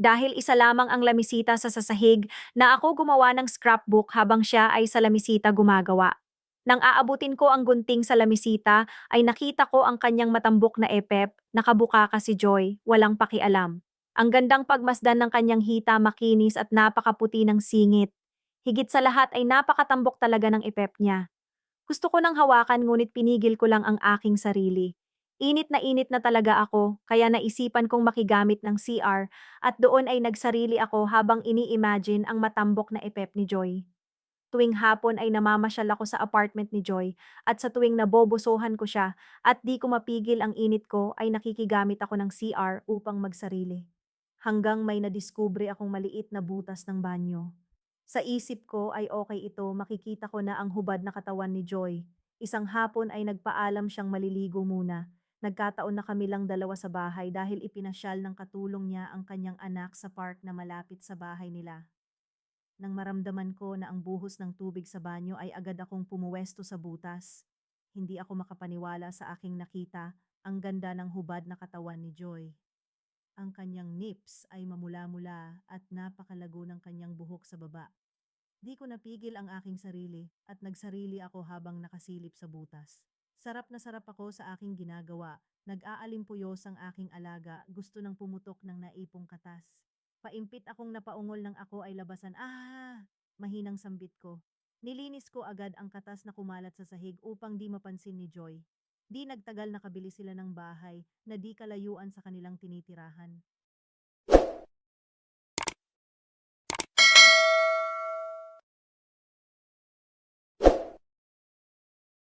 Dahil isa lamang ang lamisita sa sasahig na ako gumawa ng scrapbook habang siya ay sa lamisita gumagawa. Nang aabutin ko ang gunting sa lamisita, ay nakita ko ang kanyang matambok na epep, nakabuka ka si Joy, walang pakialam. Ang gandang pagmasdan ng kanyang hita makinis at napakaputi ng singit. Higit sa lahat ay napakatambok talaga ng epep niya. Gusto ko nang hawakan ngunit pinigil ko lang ang aking sarili. Init na init na talaga ako, kaya naisipan kong makigamit ng CR at doon ay nagsarili ako habang ini-imagine ang matambok na epep ni Joy. Tuwing hapon ay namamasyal ako sa apartment ni Joy at sa tuwing nabobosohan ko siya at di ko mapigil ang init ko ay nakikigamit ako ng CR upang magsarili. Hanggang may nadiskubre akong maliit na butas ng banyo. Sa isip ko ay okay ito, makikita ko na ang hubad na katawan ni Joy. Isang hapon ay nagpaalam siyang maliligo muna. Nagkataon na kami lang dalawa sa bahay dahil ipinasyal ng katulong niya ang kanyang anak sa park na malapit sa bahay nila. Nang maramdaman ko na ang buhos ng tubig sa banyo ay agad akong pumuwesto sa butas. Hindi ako makapaniwala sa aking nakita, ang ganda ng hubad na katawan ni Joy. Ang kanyang nips ay mamula-mula at napakalago ng kanyang buhok sa baba. Di ko napigil ang aking sarili at nagsarili ako habang nakasilip sa butas. Sarap na sarap ako sa aking ginagawa. Nag-aalimpuyos ang aking alaga, gusto ng pumutok ng naipong katas. Paimpit akong napaungol ng ako ay labasan. Ah! Mahinang sambit ko. Nilinis ko agad ang katas na kumalat sa sahig upang di mapansin ni Joy. Di nagtagal nakabili sila ng bahay na di kalayuan sa kanilang tinitirahan.